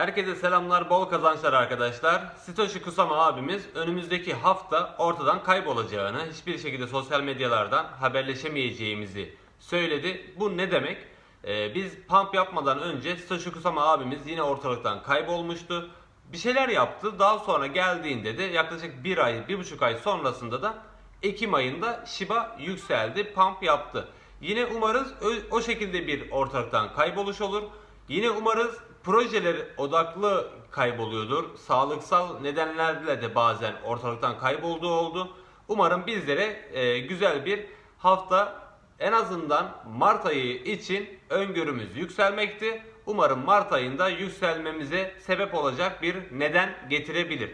Herkese selamlar, bol kazançlar arkadaşlar. Sitoshi Kusama abimiz önümüzdeki hafta ortadan kaybolacağını, hiçbir şekilde sosyal medyalardan haberleşemeyeceğimizi söyledi. Bu ne demek? Ee, biz pump yapmadan önce Sitoshi Kusama abimiz yine ortalıktan kaybolmuştu. Bir şeyler yaptı. Daha sonra geldiğinde de yaklaşık bir ay, bir buçuk ay sonrasında da Ekim ayında Shiba yükseldi, pump yaptı. Yine umarız o, şekilde bir ortalıktan kayboluş olur. Yine umarız projeler odaklı kayboluyordur. Sağlıksal nedenlerle de bazen ortalıktan kaybolduğu oldu. Umarım bizlere e, güzel bir hafta en azından Mart ayı için öngörümüz yükselmekti. Umarım Mart ayında yükselmemize sebep olacak bir neden getirebilir.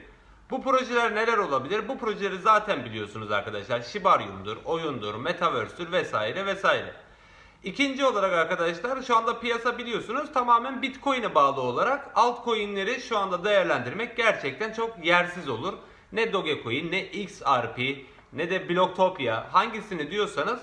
Bu projeler neler olabilir? Bu projeleri zaten biliyorsunuz arkadaşlar. Shibarium'dur, oyundur, Metaverse'dür vesaire vesaire. İkinci olarak arkadaşlar şu anda piyasa biliyorsunuz tamamen Bitcoin'e bağlı olarak altcoin'leri şu anda değerlendirmek gerçekten çok yersiz olur. Ne Dogecoin, ne XRP, ne de Blocktopia hangisini diyorsanız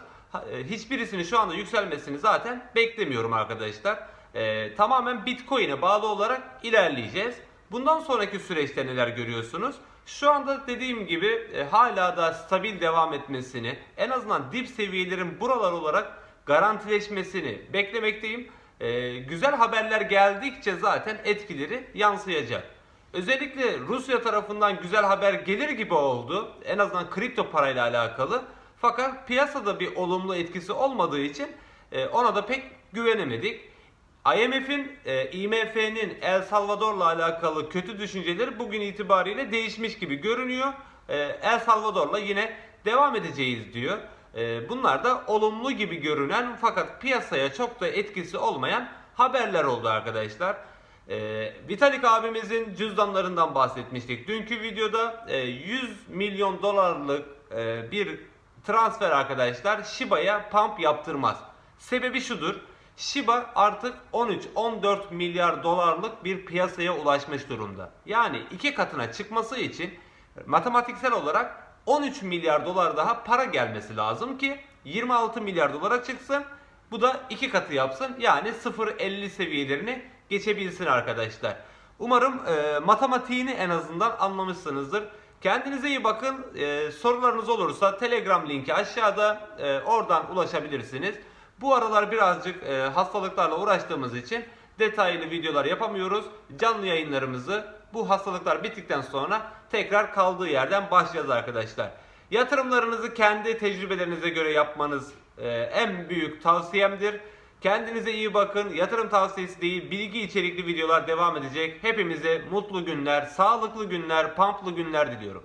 e, hiçbirisini şu anda yükselmesini zaten beklemiyorum arkadaşlar. Ee, tamamen Bitcoin'e bağlı olarak ilerleyeceğiz. Bundan sonraki süreçte neler görüyorsunuz? Şu anda dediğim gibi e, hala da stabil devam etmesini, en azından dip seviyelerin buralar olarak garantileşmesini beklemekteyim. E, güzel haberler geldikçe zaten etkileri yansıyacak. Özellikle Rusya tarafından güzel haber gelir gibi oldu. En azından kripto parayla alakalı. Fakat piyasada bir olumlu etkisi olmadığı için e, ona da pek güvenemedik. IMF'in, e, IMF'nin El Salvador'la alakalı kötü düşünceleri bugün itibariyle değişmiş gibi görünüyor. E, El Salvador'la yine devam edeceğiz diyor. E, bunlar da olumlu gibi görünen fakat piyasaya çok da etkisi olmayan haberler oldu arkadaşlar. E, Vitalik abimizin cüzdanlarından bahsetmiştik. Dünkü videoda e, 100 milyon dolarlık e, bir transfer arkadaşlar Shiba'ya pump yaptırmaz. Sebebi şudur. Shiba artık 13-14 milyar dolarlık bir piyasaya ulaşmış durumda. Yani iki katına çıkması için matematiksel olarak 13 milyar dolar daha para gelmesi lazım ki 26 milyar dolara çıksın. Bu da iki katı yapsın. Yani 0.50 seviyelerini geçebilsin arkadaşlar. Umarım e, matematiğini en azından anlamışsınızdır. Kendinize iyi bakın. E, sorularınız olursa Telegram linki aşağıda e, oradan ulaşabilirsiniz. Bu aralar birazcık e, hastalıklarla uğraştığımız için detaylı videolar yapamıyoruz. Canlı yayınlarımızı bu hastalıklar bittikten sonra tekrar kaldığı yerden başlayacağız arkadaşlar. Yatırımlarınızı kendi tecrübelerinize göre yapmanız e, en büyük tavsiyemdir. Kendinize iyi bakın. Yatırım tavsiyesi değil, bilgi içerikli videolar devam edecek. Hepimize mutlu günler, sağlıklı günler, pamplı günler diliyorum.